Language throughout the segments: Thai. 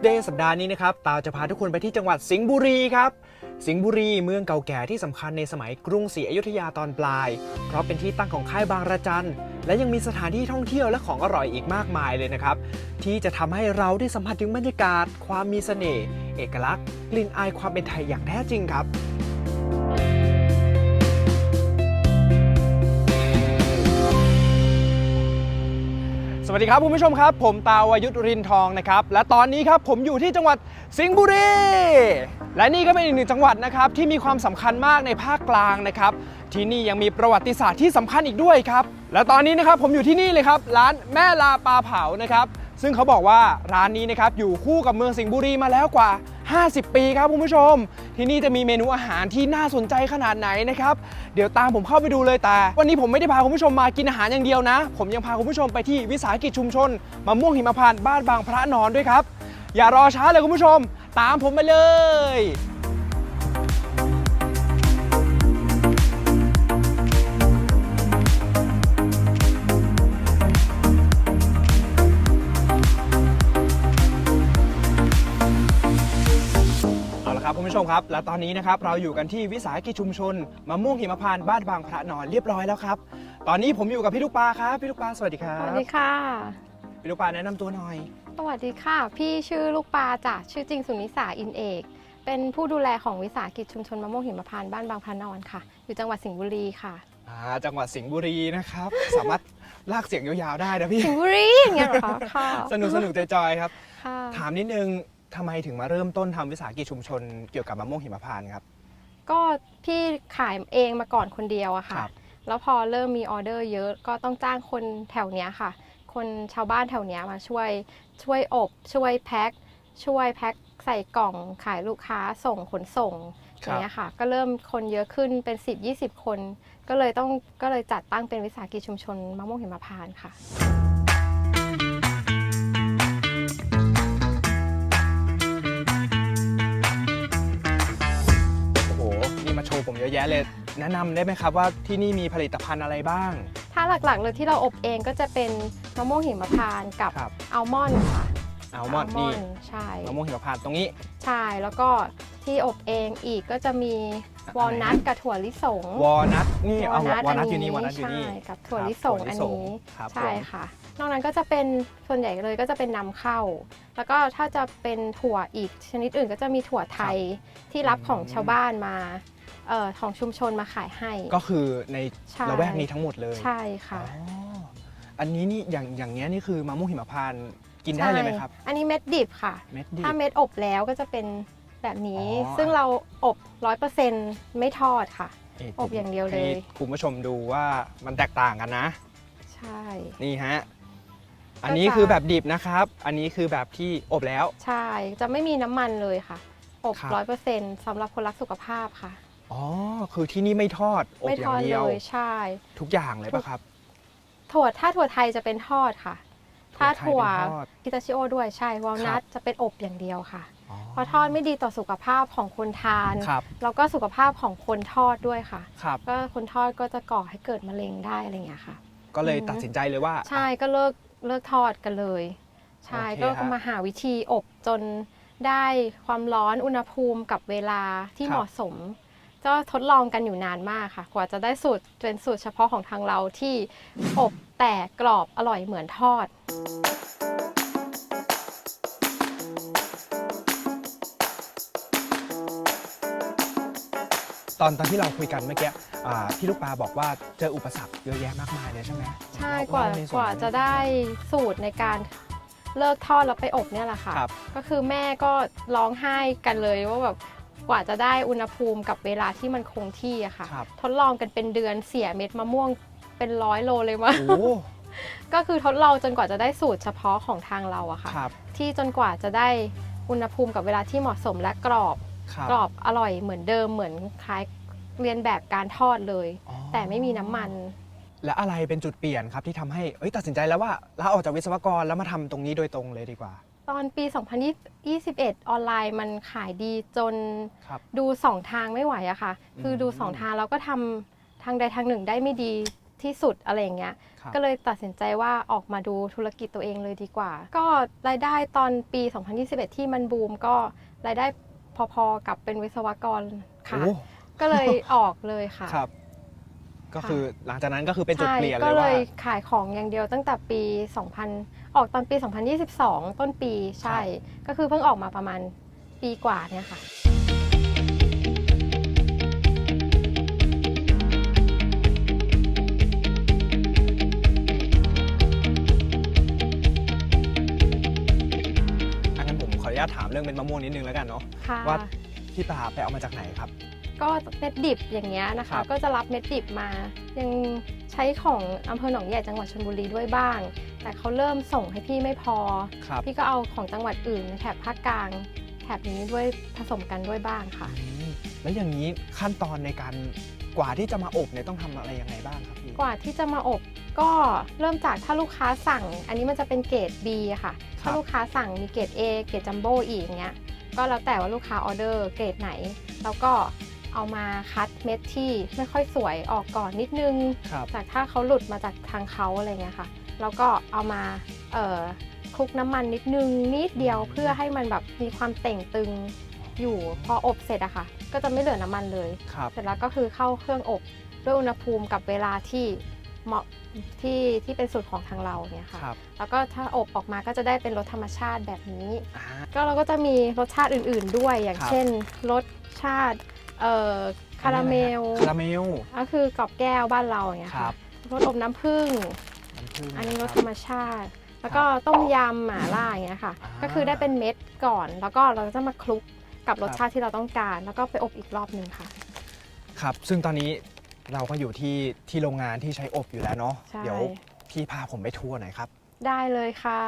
Joyce Day สัปดาห์นี้นะครับตาจะพาทุกคนไปที่จังหวัดสิงห์บุรีครับ สิงห์บุรีเมืองเก่าแก่ที่สำคัญในสมัยกรุงศรีอยุธยาตอนปลาย เพราะเป็นที่ตั้งของค่ายบางระจัน และยังมีสถานที่ท่องเที่ยวและของอร่อยอีกมากมายเลยนะครับ ที่จะทำให้เราได้สัมผัสถึงบรรยากาศ ความมีเสน่ห์เอกลักษณ์กลิ่นอายความเป็นไทยอย่างแท้จริงครับ วัสดีครับคุณผู้ชมครับ ผมตาวายุทธรินทองนะครับและตอนนี้ครับผมอยู่ที่จังหวัดสิงห์บุรีและนี่ก็เป็นอีกหนึ่งจังหวัดนะครับที่มีความสำคัญมากในภาคกลางนะครับที่นี่ยังมีประวัติศาสตร์ที่สำคัญอีกด้วยครับและตอนนี้นะครับผมอยู่ที่นี่เลยครับร้านแม่ลาปลาเผานะครับซึ่งเขาบอกว่าร้านนี้นะครับอยู่คู่กับเมืองสิงห์บุรีมาแล้วกว่า 50 ปีครับคุณผู้ชม ที่นี่จะมีเมนูอาหารที่น่าสนใจขนาดไหนนะครับ เดี๋ยวตามผมเข้าไปดูเลยแต่ วันนี้ผมไม่ได้พาคุณผู้ชมมากินอาหารอย่างเดียวนะ ผมยังพาคุณผู้ชมไปที่วิสาหกิจชุมชนมะม่วงหิมพานต์บ้านบางพระนอนด้วยครับ อย่ารอช้าเลยคุณผู้ชม ตามผมไปเลย ครับคุณผู้ชมครับ และตอนนี้นะครับเราอยู่กันที่วิสาหกิจชุมชนมะม่วงหิมพานต์บ้านบางพระนอนเรียบร้อยแล้วครับ ตอนนี้ผมอยู่กับพี่ลูกปลาครับ พี่ลูกปลาสวัสดีครัสบ วัสดีค่ะ พี่ลูกปลาแนะนำตัวหน่อย สวัสดีค่ะ พี่ชื่อลูกปลาจ้ะชื่อจริงสุนิสาอินเอก เป็นผู้ดูแลของวิสาหกิจชุมชนมะม่วงหิมพานต์บ้านบางพระนอนค่ะ อยู่จังหวัดสิงห์บุรีค่ะ อ่า จังหวัดสิงห์บุรีนะครับ สามารถลากเสียงยาวๆได้นะพี่ สิงห์บุรีอย่างเงี้ยเหรอคะค่ะสนุกสนุกใจจอยๆครับ ค่ะ ถามนิดนึง ทำไมถึงมาเริ่มต้นทำวิสาหกิจชุมชนเกี่ยวกับมะม่วงหิมพานต์ครับ ก็พี่ขายเองมาก่อนคนเดียวอะคค่ะรับ แล้วพอเริ่มมีออเดอร์เยอะก็ต้องจ้างคนแถวเนี้ยค่ะ คนชาวบ้านแถวเนี้ยมาช่วยช่วยอบช่วยแพ็คช่วยแพ็คใส่กล่องขายลูกค้าส่งขนส่งอย่างเงี้ยค่ะ ก็เริ่มคนเยอะขึ้นเป็น 10 20 คน ก็เลยต้องก็เลยจัดตั้งเป็นวิสาหกิจชุมชนมะม่วงหิมพานต์ค่ะ มาโชว์ผมเยอะแยะเลย แนะนำได้ไหมครับว่าที่นี่มีผลิตภัณฑ์อะไรบ้าง ถ้าหลักๆเลยที่เราอบเองก็จะเป็นมะม่วงหิมพานต์กับครับอัลมอนด์ค่ะอัลมอนด์นี่ใช่มะม่วงหิมพานต์ตรงนี้ ใช่แล้วก็ที่อบเอง อีกก็จะมีวอลนัทกับถั่วลิสงวอลนัทนี่เอาวอลนัทอยู่นี่วอลนัทอยู่นี่ใช่กับถั่วครับลิสงถั่วลิอันสงนี้ ครับใช่ผมค่ะ นอกนั้นก็จะเป็นส่วนใหญ่เลยก็จะเป็นนำเข้า แล้วก็ถ้าจะเป็นถั่วอีกชนิดอื่นก็จะมีถั่วไทยที่รับของชาวบ้านมา เอ่อของชุมชนมาขายให้ ก็คือในใช่ละแวกนี้ทั้งหมดเลยใช่ค่ะอ๋ออันนี้นี่อย่างอย่างเงี้ยนี่คือมะม่วงหิมพานต์กินได้เลยไหมครับ ใช่อันนี้เม็ดดิบค่ะ เม็ดดิบ ถ้าเม็ดอบแล้วก็จะเป็นแบบนี้ อ๋อ ซึ่งเราอบร้อยเปอร์เซ็นต์ไม่ทอดค่ะ นี่อบอย่างเดียวเลย ให้คุณผู้ชมดูว่ามันแตกต่างกันนะ ใช่ นี่ฮะ อันนี้คือแบบดิบนะครับ อันนี้คือแบบที่อบแล้ว ใช่ จะไม่มีน้ำมันเลยค่ะ อบครับ ร้อยเปอร์เซ็นต์สำหรับคนรักสุขภาพค่ะ อ๋อ คือที่นี่ไม่ทอดอบไม่อทย่าองดเดีเลยว ยใช่ ทุกอย่างเลยปะครับ ถั่วถ้าถั่วไทยจะเป็นทอดค่ะ ถ้าถั่ถั่ววไทยเป็นทอดพิตาชิโอด้วยใช่วอลนัครัทบจะเป็นอบอย่างเดียวค่ะอ๋อเพราะทอดไม่ดีต่อสุขภาพของคนทาน ครับ แล้วก็สุขภาพของคนทอดด้วยค่ะ ครับ ก็คนทอดก็จะก่อให้เกิดมะเร็งได้อะไรอย่างเงี้ยค่ะ ก็เลยอือฮึตัดสินใจเลยว่า ใช่ก็เลิกเลิกทอดกันเลย ใช่โอเคก็ฮะมาหาวิธีอบจนได้ความร้อนอุณหภูมิกับเวลาที่ครับ เหมาะสม ก็ทดลองกันอยู่นานมากค่ะ กว่าจะได้สูตรเป็นสูตรเฉพาะของทางเราที่อบแต่กรอบอร่อยเหมือนทอด ตอนตอนที่เราคุยกันเมื่อกี้อ่าพี่ลูกปลาบอกว่าเจออุปสรรคเยอะแยะมากมายเลยใช่ไหมใช่เล่กว่าในส่กว่านั้นจะได้สูตรในการเลิกทอดแล้วไปอบเนี่ยแหละค่ะ ครับ ก็คือแม่ก็ร้องไห้กันเลยว่าแบบ กว่าจะได้อุณหภูมิกับเวลาที่มันคงที่อะค่ะ ครับ ทดลองกันเป็นเดือนเสียเม็ดมะม่วงเป็นร้อยโลเลยมั้ง โอ้ ก็คือทดลองจนกว่าจะได้สูตรเฉพาะของทางเราอะค่ะ ครับที่จนกว่าจะได้อุณหภูมิกับเวลาที่เหมาะสมและกรอบ ครับกรอบอร่อยเหมือนเดิมเหมือนคล้ายเรียนแบบการทอดเลย อ๋อแต่ไม่มีน้ำมัน และอะไรเป็นจุดเปลี่ยนครับที่ทำให้เอ้ยตัดสินใจแล้วว่าลาออกจากวิศวกรแล้วมาทำตรงนี้โดยตรงเลยดีกว่า ตอนปี 2021 ออนไลน์มันขายดีจนครับดูสองทางไม่ไหวอะค่ะ คืออมดูสองทางแล้วก็ทำทางใดทางหนึ่งได้ไม่ดีที่สุดอะไรอย่างเงี้ย ครับก็เลยตัดสินใจว่าออกมาดูธุรกิจตัวเองเลยดีกว่า ก็รายได้ตอนปี 2021 ที่มันบูมก็รายได้พอๆกับเป็นวิศวกรค่ะ โอ้ก็เลยออกเลยค่ะ ครับ ก็คือหลังจากนั้นก็คือเป็นจุดใช่เปลี่ยนเลก็ยเลว่ายขายของอย่างเดียวตั้งแต่ปี2000 ออกตอนปี 2022 ต้นปีใช่ ก็คือเพิ่งออกมาประมาณปีกว่าเนี่ยค่ะ อันนั้นผมขออนุญาตถามเรื่องเม็ดมะม่วงนิดนึงแล้วกันเนาะค่ะ ว่าพี่ปลาไปเอามาจากไหนครับ ก็เม็ดดิบอย่างเงี้ยนะครัคะ บ ก็จะรับเม็ดดิบมา ยังใช้ของอำเภอหนองใหญ่จังหวัดชลบุรีด้วยบ้าง แต่เขาเริ่มส่งให้พี่ไม่พอ ครับพี่ก็เอาของจังหวัดอื่นในแถบภาคกลางแถบนี้ด้วยผสมกันด้วยบ้างค่ะ อืมแล้วอย่างนี้ขั้นตอนในการกว่าที่จะมาอบเนี่ยต้องทำอะไรยังไงบ้างครับพี่ กว่าที่จะมาอบก็เริ่มจากถ้าลูกค้าสั่ง อันนี้มันจะเป็นเกรด B อะค่ะ ครับ ถ้าลูกค้าสั่งมีเกรด A เกรดจัมโบ้อีกอย่างเงี้ยก็แล้วแต่ว่าลูกค้าออเดอร์เกรดไหน แล้วก็เอามาคัดเม็ดที่ไม่ค่อยสวยออกก่อนนิดนึง ครับ จากถ้าเขาหลุดมาจากทางเขาอะไรเงี้ยค่ะ แล้วก็เอามาเอ่อคลุกน้ำมันนิดนึงนิดเดียวเพื่อให้มันแบบมีความเต่งตึงอยู่พออบเสร็จอะค่ะ ก็จะไม่เหลือน้ำมันเลย ครับ เสร็จแล้วก็คือเข้าเครื่องอบด้วยอุณหภูมิกับเวลาที่เหมาะที่ที่เป็นสูตรของทางเราเนี่ยค่ะ ครับแล้วก็ถ้าอบออกมาก็จะได้เป็นรสธรรมชาติแบบนี้ อ่า ก็เราก็จะมีรสชาติอื่นๆด้วยอย่างครับ เช่นรสชาติเอ่อคาราเมลคาราเมล ก็คือกรอบแก้วบ้านเราอย่างเงี้ยครัค่ะบ รสอบน้ำผึ้ง น้ำผึ้งอันนี้รสคธบรรมชาติ แล้วก็ต้มยำหม่าล่าอย่างเงี้ยค่ะอ่าก็คือได้เป็นเม็ดก่อน แล้วก็เราจะมาคลุกกับรสครับชาติที่เราต้องการ แล้วก็ไปอบอีกรอบหนึ่งค่ะ ครับ ซึ่งตอนนี้เราก็อยู่ที่ที่โรงงานที่ใช้อบอยู่แล้วเนาะ ใช่ เดี๋ยวพี่พาผมไปทัวร์หน่อยครับ ได้เลยค่ะ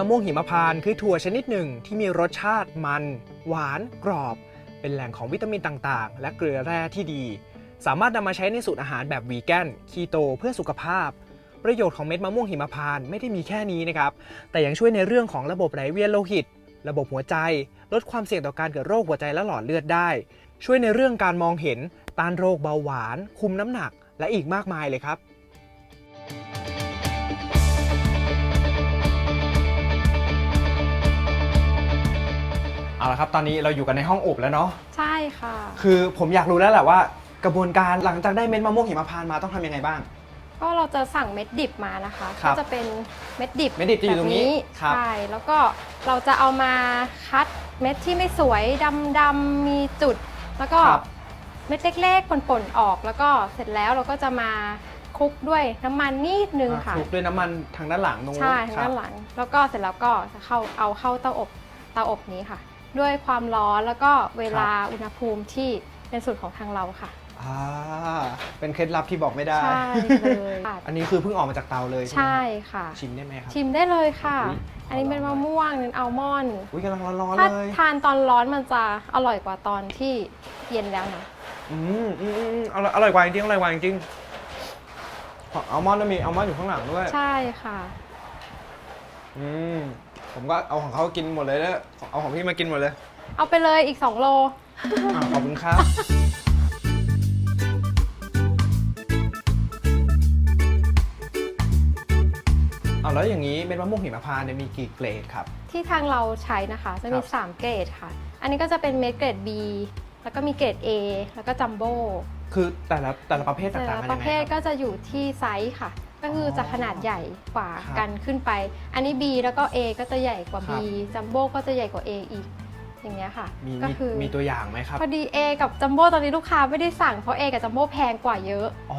มะม่วงหิมพานต์คือถั่วชนิดหนึ่งที่มีรสชาติมัน หวานกรอบ เป็นแหล่งของวิตามินต่างๆ และเกลือแร่ที่ดี สามารถนำมาใช้ในสูตรอาหารแบบวีแกนคีโตเพื่อสุขภาพ ประโยชน์ของเม็ดมะม่วงหิมพานต์ไม่ได้มีแค่นี้นะครับ แต่ยังช่วยในเรื่องของระบบไหลเวียนโลหิต ระบบหัวใจ ลดความเสี่ยงต่อการเกิดโรคหัวใจและหลอดเลือดได้ ช่วยในเรื่องการมองเห็นต้านโรคเบาหวาน คุมน้ำหนัก และอีกมากมายเลยครับ เอาละครับตอนนี้เราอยู่กันในห้องอบแล้วเนาะใช่ค่ะ คือผมอยากรู้แล้วแหละว่า กระบวนการหลังจากได้เม็ดมะม่วงหิมพานต์มาต้องทำยังไงบ้าง ก็เราจะสั่งเม็ดดิบมานะคะ ครัก็บจะเป็นเม็ดดิบเม็ดดิบจะอยู่ตรงนี้แบบครับ ใช่แล้วก็เราจะเอามาคัดเม็ดที่ไม่สวยดำๆมีจุด แล้วก็ครับเม็ดเล็กๆป่นๆออก แล้วก็เสร็จแล้วเราก็จะมาคลุกด้วยน้ำมันนิดนึงค่ะ คลุกด้วยน้ำมันทางด้านหลังตรงนู้นใช่ทางครับด้านหลัง แล้วก็เสร็จแล้วก็จะเข้าเอาเข้าเตาอบเตาอบนี้ค่ะ ด้วยความร้อนแล้วก็เวลาอุณหภูมิที่เป็นสูตรของทางเราค่ะอ่าเป็นเคล็ดลับที่บอกไม่ได้ ใช่เลยค่ะอันนี้คือเพิ่งออกมาจากเตาเลยใช่ไหมใช่ครับค่ะ ชิมได้ไหมครับ ชิมได้เลยค่ะ อุ๊ย อันนี้เป็นขอลมะองหน่อยม่วงเป็นอัลมอนด์อุ้ยกำลังร้อนๆถ้าเลย ทานตอนร้อนมันจะอร่อยกว่าตอนที่เย็นแล้วนะอืมอืมอืมอืมอร่อยอร่อยกว่าจริงๆอร่อยกว่าจริงๆของอัลมอนด์ก็มีอัลมอนด์อยู่ข้างหลังด้วย ใช่ค่ะ อืม ผมก็เอาของเขากินหมดเลยแล้วเอาของพี่มากินหมดเลยเอาไปเลยอีก 2 โล อ่าขอบคุณครับ เอาแล้วอย่างนี้เม็ดมะม่วงหิมพานต์เนี่ยมีกี่เกรดครับ ที่ทางเราใช้นะคะจะมี ครับ 3 เกรดค่ะ อันนี้ก็จะเป็นเม็ดเกรด B แล้วก็มีเกรด A แล้วก็จัมโบ้คือแต่ละแต่ละประเภทแต่ต่างละๆกันปยัระงไงเภทคก็รับจะอยู่ที่ไซส์ค่ะ ก็คือจะขนาดใหญ่กว่าครับกันขึ้นไป อันนี้ B แล้วก็ A ก็จะใหญ่กว่า B ครับจัมโบ้ก็จะใหญ่กว่า A อีกอย่างเงี้ยค่ะ มีก็มีคือมีตัวอย่างไหมครับพอดี A กับจัมโบ้ตอนนี้ลูกค้าไม่ได้สั่งเพราะ A กับจัมโบ้แพงกว่าเยอะอ๋อ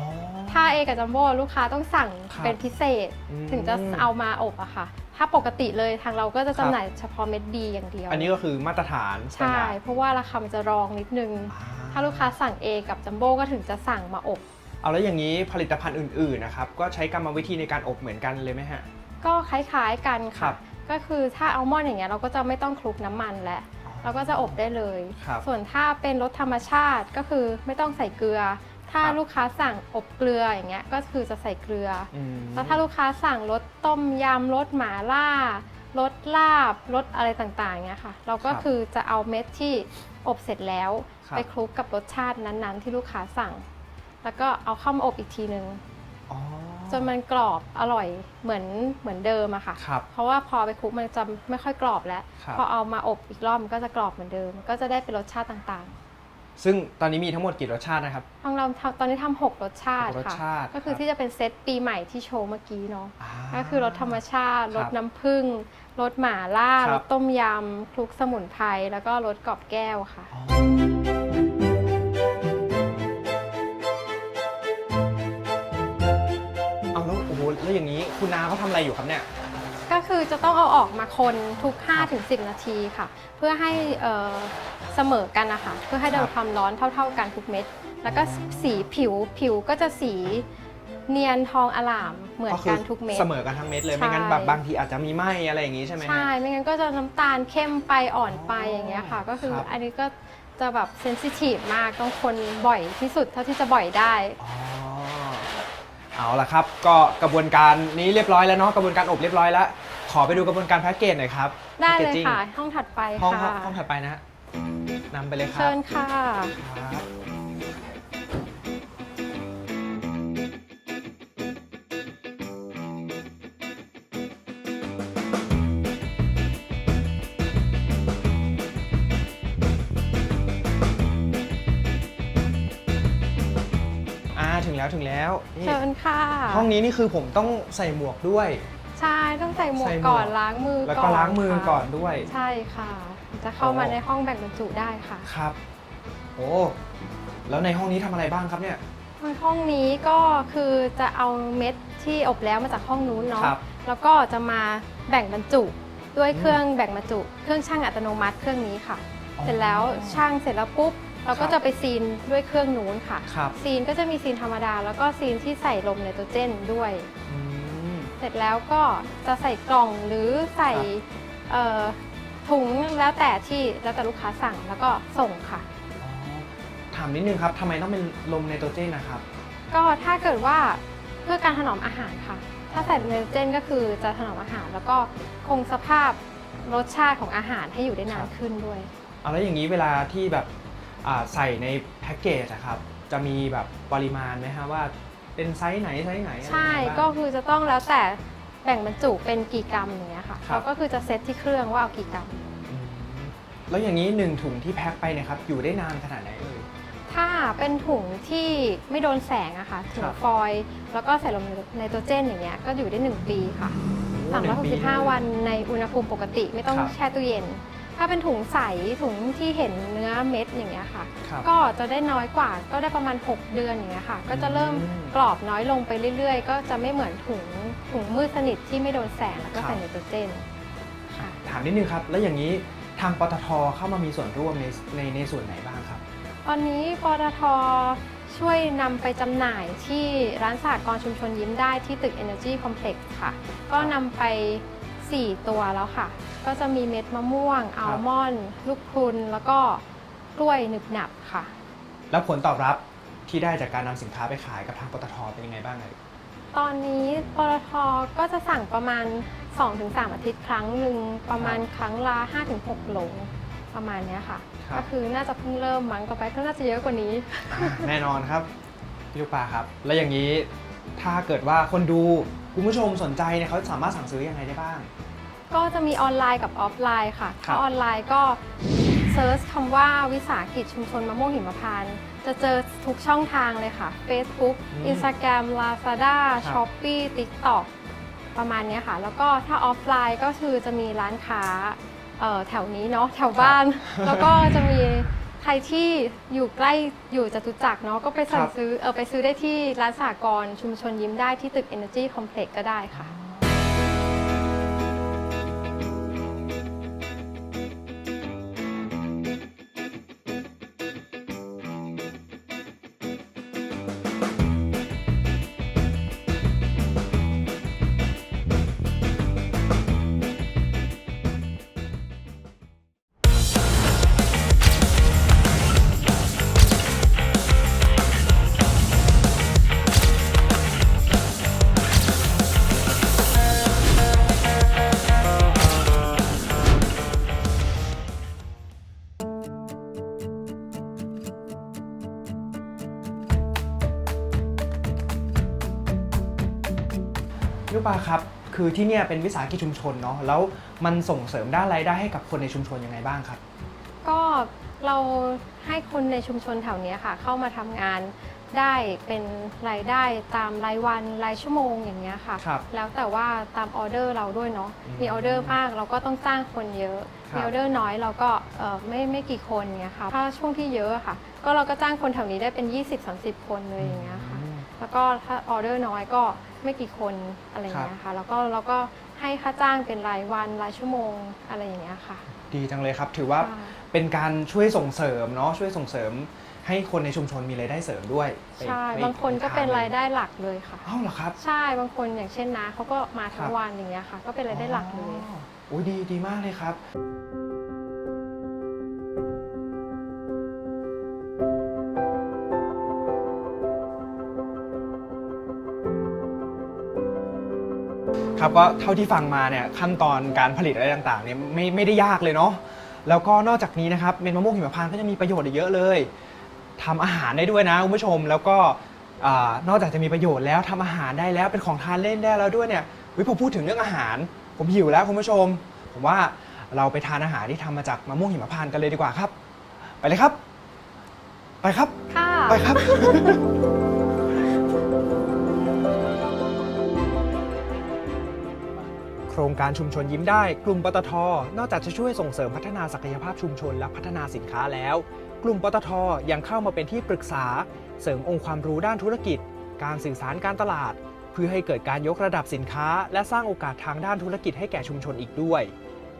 ถ้าเอกับจัมโบ้ลูกค้าต้องสั่งครับเป็นพิเศษอืมถึงจะเอามาอบอะค่ะ ถ้าปกติเลยทางเราก็จะครับจำหน่ายเฉพาะเม็ดดีอย่างเดียว อันนี้ก็คือมาตรฐานใช่ เพราะว่าราคามันจะรองนิดนึงอ่ถ้าลูกค้าสั่งเอกับจัมโบ้ก็ถึงจะสั่งมาอบ เอาแล้วอย่างนี้ผลิตภัณฑ์อื่นๆนะครับก็ใช้กรรมวิธีในการอบเหมือนกันเลยไหมฮะ ก็คล้ายๆกันครัค่ะ บ ก็คือถ้าอัลมอนด์อย่างเงี้ยเราก็จะไม่ต้องคลุกน้ำมันแล้วเราก็จะอบได้เลย ครับ ส่วนถ้าเป็นรสธรรมชาติก็คือไม่ต้องใส่เกลือ ถ้าครับ ลูกค้าสั่งอบเกลืออย่างเงี้ยก็คือจะใส่เกลืออืมแล้วถ้าลูกค้าสั่งรสต้มยำรสหมาล่ารสลาบรสอะไรต่างๆเงี้ยค่ะ เราก็คือจะเอาเม็ดที่อบเสร็จแล้ว ครับ ไปคลุกกับรสชาตินั้นๆ ที่ลูกค้าสั่ง แล้วก็เอาเข้ามาอบอีกทีนึงอ๋อ จนมันกรอบอร่อยเหมือนเหมือนเดิมอะค่ะ ครับเพราะว่าพอไปคลุกมันจะไม่ค่อยกรอบแล้ว ครับ พอเอามาอบอีกรอบมันก็จะกรอบเหมือนเดิม ก็จะได้เป็นรสชาติต่างซึ่งตอนนี้มีทั้งหมดกี่รสชาตินะครับๆทางเราทำตอนนี้ทำหกรสชาติหกรสค่ะ ชาติก็คือครับ ที่จะเป็นเซตปีใหม่ที่โชว์เมื่อกี้เนาะอ่าก็คือรสธรรมชาติครับรสน้ำผึ้งรสหม่าล่าครัรบสต้มยำคลุกสมุนไพรแล้วก็รสกรอบแก้วค่ะ อ๋อ คุณนาเขาทำอะไรอยู่ครับเนี่ยก็คือจะต้องเอาออกมาคนทุก 5-10 นาทีค่ะ เพื่อให้เอ่อเสมอกันนะคะเพื่อให้โดครันบความร้อนเท่า ๆกันทุกเม็ด แล้วก็อ๋อสีผิวผิวก็จะสีเนียนทองอลามเหมือนกันทุกเม็ด เสมอกันทั้งเม็ดเลย ใช่ ไม่งั้นแบบบางทีอาจจะมีไหมอะไรอย่างนี้ใช่ไหมฮะ ใช่ ไม่งั้นก็จะน้ำตาลเข้มไปอ่อนไปอ๋ออย่างเงี้ยค่ะ ก็คือครับ อันนี้ก็จะแบบเซนซิทีฟมากต้องคนบ่อยที่สุดเท่าที่จะบ่อยได้ อ๋อ เอาละครับ ก็กระบวนการนี้เรียบร้อยแล้วเนาะกระบวนการอบเรียบร้อยแล้ว ขอไปดูกระบวนการแพ็กเกจหน่อยครับ ได้เลย packaging ค่ะ ห้องถัดไปห้องค่ะห้องถัดไปนะฮะนำไปเลยครัเชิบญค่ะ ครับ ถึงแล้วถึงแล้วนี่เชิญค่ะ ห้องนี้นี่คือผมต้องใส่หมวกด้วย ใช่ต้องใส่หมวกใส่หมวก ก่อนล้างมือแล้วก่ก็อนล้างมือค่ะก่อนด้วย ใช่ค่ะ จะเข้ามาอ๋อในห้องแบ่งบรรจุได้ค่ะ ครับ โอ้แล้วในห้องนี้ทำอะไรบ้างครับเนี่ย ห้องนี้ก็คือจะเอาเม็ดที่อบแล้วมาจากห้องนู้นเนาะครับ แล้วก็จะมาแบ่งบรรจุด้วยอืมเครื่องแบ่งบรรจุ เครื่องช่างอัตโนมัติเครื่องนี้ค่ะอ๋อเสร็จแล้วช่างเสร็จแล้วปุ๊บ เราก็ครับจะไปซีนด้วยเครื่องนู้นค่ะ ครับซีนก็จะมีซีนธรรมดา แล้วก็ซีนที่ใส่ลมไนโตรเจนด้วย อืม เสร็จแล้วก็จะใส่กล่องหรือใส่ครับ เอ่อถุงแล้วแต่ที่แล้วแต่ลูกค้าสั่งแล้วก็ส่งค่ะ อ๋อถามนิดนึงครับทำไมต้องเป็นลมไนโตรเจนนะครับ ก็ถ้าเกิดว่าเพื่อการถนอมอาหารค่ะ ถ้าใส่ไนโตรเจนก็คือจะถนอมอาหาร แล้วก็คงสภาพรสชาติของอาหารให้อยู่ได้นานขึ้นด้วย เอาแล้วอย่างนี้เวลาที่แบบอ่า ใส่ในแพ็กเกจอะครับ จะมีแบบปริมาณไหมฮะว่าเป็นไซส์ไหนไซส์ไหนอะไรใช่ยังไงบ้าง ก็คือจะต้องแล้วแต่แบ่งบรรจุเป็นกี่กรัมอย่างเงี้ยค่ะครับเราก็คือจะเซตที่เครื่องว่าเอากี่กรัม อืมแล้วอย่างนี้หนึ่งถุงที่แพ็คไปเนะครับอยู่ได้นานขนาดไหนเอ่ย ถ้าเป็นถุงที่ไม่โดนแสงอะค่ะถุครังบ ฟอยล์แล้วก็ใส่ลมไนโตรเจนอย่างเงี้ยก็อยู่ได้ 1 ปีค่ะ โอ้หนึ่งปี 365 วันในอุณหภูมิปกติไม่ต้องครับ แช่ตู้เย็น ถ้าเป็นถุงใสถุงที่เห็นเนื้อเม็ดอย่างเงี้ยค่ะ ครับก็จะได้น้อยกว่าก็ได้ประมาณ 6 เดือนอย่างเงี้ยค่ะ ก็จะเริ่มอืมกรอบน้อยลงไปเรื่อย ๆ ก็จะไม่เหมือนถุงถุงมืดสนิทที่ไม่โดนแสงแล้วก็ครับ ใส่ไนโตรเจนค่ะถามนิดนึงครับ แล้วอย่างนี้ทางปตทเข้ามามีส่วนร่วมในในในส่วนไหนบ้างครับ ตอนนี้ปตทช่วยนำไปจำหน่ายที่ร้านสหกรณ์ชุมชนยิ้มได้ที่ตึก Energy Complex ค่ะ ก็นำไป 4 ตัวแล้วค่ะ ก็จะมีเม็ดมะม่วง อัลมอนด์ลูกพรุนแล้วก็กล้วยหนึบหนับค่ะ แล้วผลตอบรับที่ได้จากการนำสินค้าไปขายกับทางปตทเป็นยังไงบ้างเอ่ยตอนนี้ปตทก็จะสั่งประมาณ 2-3 อาทิตย์ครั้งหนึ่งประมาณครั้งละ 5-6โหลประมาณเนี้ยค่ะครับก็คือน่าจะเพิ่งเริ่มมั้งต่อไปก็น่าจะเยอะกว่านี้อ่าแน่นอนครับพี่ลูกปลาครับ แล้วอย่างนี้ถ้าเกิดว่าคนดู คุณผู้ชมสนใจเนี่ยเขาสามารถสั่งซื้อยังไงได้บ้าง ก็จะมีออนไลน์กับออฟไลน์ค่ะครัถ้าบออนไลน์ก็เซิร์ชคำว่าวิสาหกิจชุมชนมะม่วงหิมพานต์จะเจอทุกช่องทางเลยค่ะ Facebook อืม Instagram Lazada ครับ Shopee TikTok ประมาณเนี้ยค่ะ แล้วก็ถ้าออฟไลน์ก็คือจะมีร้านค้าเอ่อแถวนี้เนาะแถวบ้าน แล้วก็จะมีใค รที่อยู่ใกล้อยู่จตุจักรเนาะก็ไปสั่คงรับ ซื้อเออไปซื้อได้ที่ร้านสากรณ์ชุมชนยิ้มได้ที่ตึก Energy Complex ก็ได้ค่ะ พี่ลูกปลาครับ คือที่เนี่ยเป็นวิสาหกิจชุมชนเนาะแล้วมันส่งเสริมด้านรายได้ให้กับคนในชุมชนยังไงบ้างครับ ก็เราให้คนในชุมชนแถวเนี้ยค่ะ เข้ามาทำงานได้เป็นรายได้ตามรายวันรายชั่วโมงอย่างเงี้ยค่ะ ครับแล้วแต่ว่าตามออเดอร์เราด้วยเนาะอืมมีออเดอร์มากเราก็ต้องจ้างคนเยอะครับ มีออเดอร์น้อยเราก็เอ่อไม่ไม่กี่คนเงี้ยค่ะถ้าช่วงที่เยอะอะค่ะ ก็เราก็จ้างคนแถวนี้ได้เป็น 20-30 คนเลยอย่างเงี้ยค่ะอืมแล้วก็ถ้าออเดอร์น้อยก็ ไม่กี่คนอะไรอย่างเงี้ยค่ะแล้วก็เราก็ให้ค่าจ้างเป็นรายวันรายชั่วโมงอะไรอย่างเงี้ยค่ะ ดีจังเลยครับ ถือว่าค่ะเป็นการช่วยส่งเสริมเนาะช่วยส่งเสริม ให้คนในชุมชนมีรายได้เสริมด้วยไปใช่ไปบางคนก็เป็นทลรายได้หลักเลยค่ะ อ้าวเหรอครับ ใช่บางคนอย่างเช่นนะเขาก็มาทั้ครังบวันอย่างเงี้ยค่ะ ก็เป็นรายได้หลักเลย อ๋อโอ้ยดีดีมากเลยครับ ครับก็เท่าที่ฟังมาเนี่ยขั้นตอนการผลิตอะไรต่างๆเนี่ยไม่ไม่ได้ยากเลยเนาะแล้วก็นอกจากนี้นะครับเมนมะม่วงหิมพานต์ก็จะมีประโยชน์อีกเยอะเลยทำอาหารได้ด้วยนะคุณผู้ชม แล้วก็อ่านอกจากจะมีประโยชน์แล้วทำอาหารได้แล้วเป็นของทานเล่นได้แล้วด้วยเนี่ยวิพอพูดถึงเรื่องอาหาร ผมหิวแล้วคุณผู้ชม ผมว่าเราไปทานอาหารที่ทำมาจากมะม่วงหิมพานต์กันเลยดีกว่าครับ ไปเลยครับ ไปครับ ค่ะ ไปครับ รงการชุมชนยิ้มได้ กลุ่มปตท นอกจากจะช่วยส่งเสริมพัฒนาศักยภาพชุมชนและพัฒนาสินค้าแล้ว กลุ่มปตท ยังเข้ามาเป็นที่ปรึกษา เสริมองค์ความรู้ด้านธุรกิจ การสื่อสารการตลาด เพื่อให้เกิดการยกระดับสินค้า และสร้างโอกาสทางด้านธุรกิจให้แก่ชุมชนอีกด้วย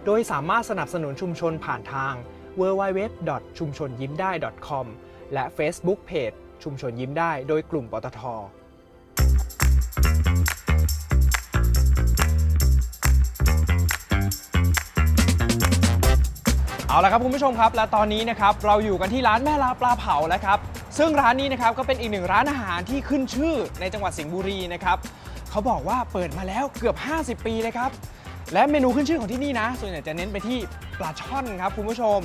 โดยสามารถสนับสนุนชุมชนผ่านทาง www. ชุมชนยิ้มได้ .com และ Facebook Page ชุมชนยิ้มได้ โดยกลุ่มปตท ละครับคุณผู้ชมครับ และตอนนี้นะครับเราอยู่กันที่ร้านแม่ลาปลาเผาแล้วครับ ซึ่งร้านนี้นะครับก็เป็นอีกหนึ่งร้านอาหารที่ขึ้นชื่อในจังหวัดสิงห์บุรีนะครับเขาบอกว่าเปิดมาแล้วเกือบ 50 ปีเลยครับ และเมนูขึ้นชื่อของที่นี่นะ ส่วนใหญ่จะเน้นไปที่ปลาช่อนครับคุณผู้ชม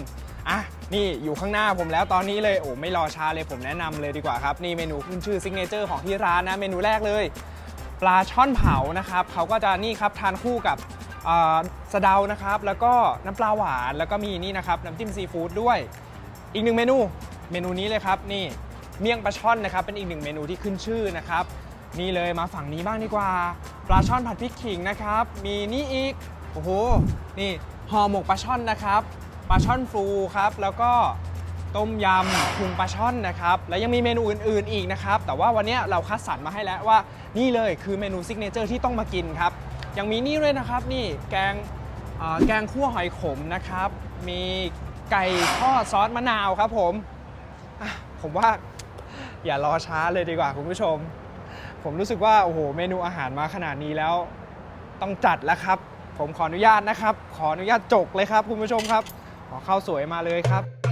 อะนี่อยู่ข้างหน้าผมแล้วตอนนี้เลยโอ้ไม่รอช้าเลยผมแนะนำเลยดีกว่าครับนี่เมนูขึ้นชื่อซิกเนเจอร์ของที่ร้านนะเมนูแรกเลย ปลาช่อนเผานะครับเขาก็จะนี่ครับทานคู่กับ สะเดานะครับ แล้วก็น้ำปลาหวาน แล้วก็มีนี่นะครับน้ำจิ้มซีฟู้ดด้วย อีกหนึ่งเมนู เมนูนี้เลยครับนี่เมี่ยงปลาช่อนนะครับ เป็นอีกหนึ่งเมนูที่ขึ้นชื่อนะครับนี่เลยมาฝั่งนี้บ้างดีกว่า ปลาช่อนผัดพริกขิงนะครับ มีนี่อีกโอ้โหนี่ห่อหมกปลาช่อนนะครับปลาช่อนฟูครับ แล้วก็ต้มยำพุงปลาช่อนนะครับ แล้วยังมีเมนูอื่น ๆ อีกนะครับ แต่ว่าวันนี้เราคัดสรรมาให้แล้วว่า นี่เลยคือเมนูซิกเนเจอร์ที่ต้องมากินครับ ยังมีนี่ด้วยนะครับนี่แกงแกงคั่วหอยขมนะครับ มีไก่ทอดซอสมะนาวครับผมผมว่าอย่ารอช้าเลยดีกว่าคุณผู้ชม ผมรู้สึกว่าโอ้โหเมนูอาหารมาขนาดนี้แล้วต้องจัดแล้วครับ ผมขออนุญาตนะครับ ขออนุญาตจกเลยครับคุณผู้ชมครับ ขอข้าวสวยมาเลยครับ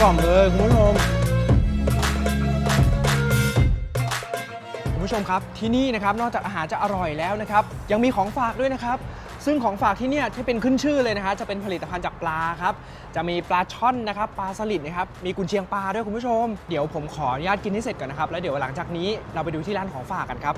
กล่อมเลยคุณผู้ชมคุณผู้ชมครับที่นี่นะครับนอกจากอาหารจะอร่อยแล้วนะครับยังมีของฝากด้วยนะครับ ซึ่งของฝากที่เนี่ยที่เป็นขึ้นชื่อเลยนะฮะจะเป็นผลิตภัณฑ์จากปลาครับจะมีปลาช่อนนะครับปลาสลิดนะครับมีกุนเชียงปลาด้วยคุณผู้ชม เดี๋ยวผมขออนุญาตกินให้เสร็จก่อนนะครับแล้วเดี๋ยวหลังจากนี้เราไปดูที่ร้านของฝากกันครับ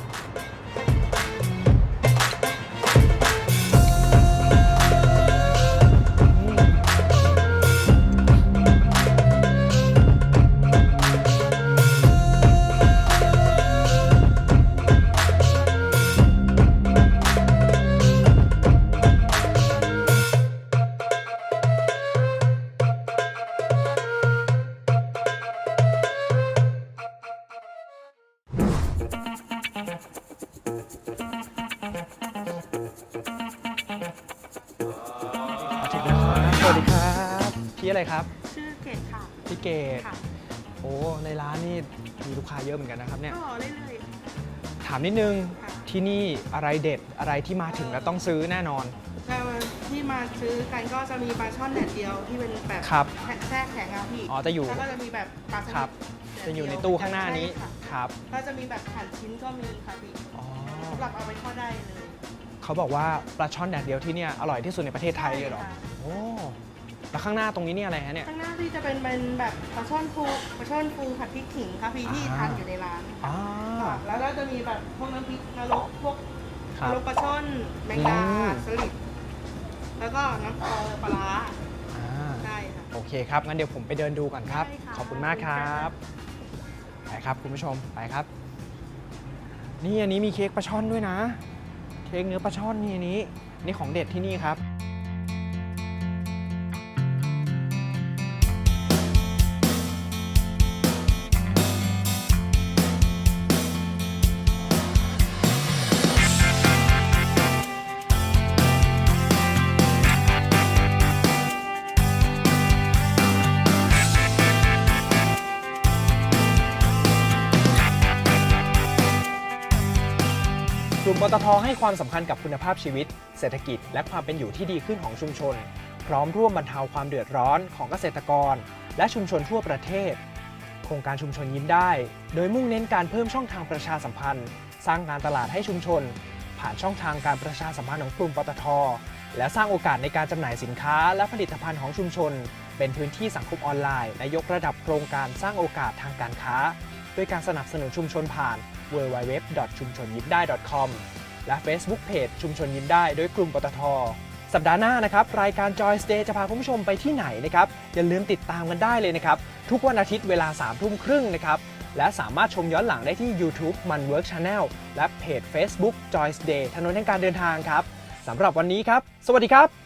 อะไรครับ ชื่อเกดค่ะพี่เกดค่ะโอ้ในร้านนี่มีลูกค้าเยอะเหมือนกันนะครับเนี่ย ก็เรื่อยถามนิดนึงๆค่ะที่นี่อะไรเด็ดอะไรที่มาถึงแล้วต้องซื้อแน่นอนก็ที่มาซื้อกันก็จะมีปลาช่อนแดดเดียวที่เป็นแบบครับแช่แข็งอะพี่อ๋อจะอยู่ แล้วก็จะมีแบบปลาสลิดครับ แดดจะเดีวอยู่ในตู้ข้างหน้านี้ใช่ค่ะครับก็จะมีแบบหั่นชิ้นก็มีค่ะพี่อ๋อสำหรับเอาไปทอดได้เลยเขาบอกว่าปลาช่อนแดดเดียวที่เนี่ยอร่อยที่สุดในประเทศไทยเลยเหรอ ใช่ค่ะโอ้ แล้วข้างหน้าตรงนี้เนี่ยอะไรฮะเนี่ย ข้างหน้าพี่จะเป็นเป็นแบบปลาช่อนฟูปลาช่อนฟูผัดพริกขิงค่ะพี่ที่อ่า ทานอยู่ในร้านอ่า ค่ะแล้วก็จะมีแบบพวกน้ำพริกนรกพวกครับนรกปลาช่อนแมงดาอืม สลิดแล้วก็น้ำเออปลาร้าอ่า ได้ค่ะ โอเคครับ งั้นเดี๋ยวผมไปเดินดูก่อนครับ ได้ค่ะ ขอบคุณมากครับไปครับคุณผู้ชมไปครับ นี่อันนี้มีเค้กปลาช่อนด้วยนะ เค้กเนื้อปลาช่อนนี่อันนี้ นี่ของเด็ดที่นี่ครับ ปตทให้ความสำคัญกับคุณภาพชีวิต เศรษฐกิจ และความเป็นอยู่ที่ดีขึ้นของชุมชน พร้อมร่วมบรรเทาความเดือดร้อนของเกษตรกร และชุมชนทั่วประเทศ โครงการชุมชนยิ้มได้ โดยมุ่งเน้นการเพิ่มช่องทางประชาสัมพันธ์ สร้างการตลาดให้ชุมชน ผ่านช่องทางการประชาสัมพันธ์ของกลุ่มปตท และสร้างโอกาสในการจำหน่ายสินค้า และผลิตภัณฑ์ของชุมชน เป็นพื้นที่สังคมออนไลน์และยกระดับโครงการสร้างโอกาสทางการค้า ด้วยการสนับสนุนชุมชนผ่าน www. ชุมชนยิ้มได้ .com และ Facebook Page ชุมชนยิ้มได้โดยกลุ่มปตท สัปดาห์หน้านะครับ รายการ Joy Stay จะพาคุณผู้ชมไปที่ไหนนะครับ อย่าลืมติดตามกันได้เลยนะครับ ทุกวันอาทิตย์เวลา3ทุ่มครึ่งนะครับ และสามารถชมย้อนหลังได้ที่ YouTube มัน Work Channel และเพจ Facebook Joy Stay ถนนแห่งการเดินทางครับสำหรับวันนี้ครับ สวัสดีครับ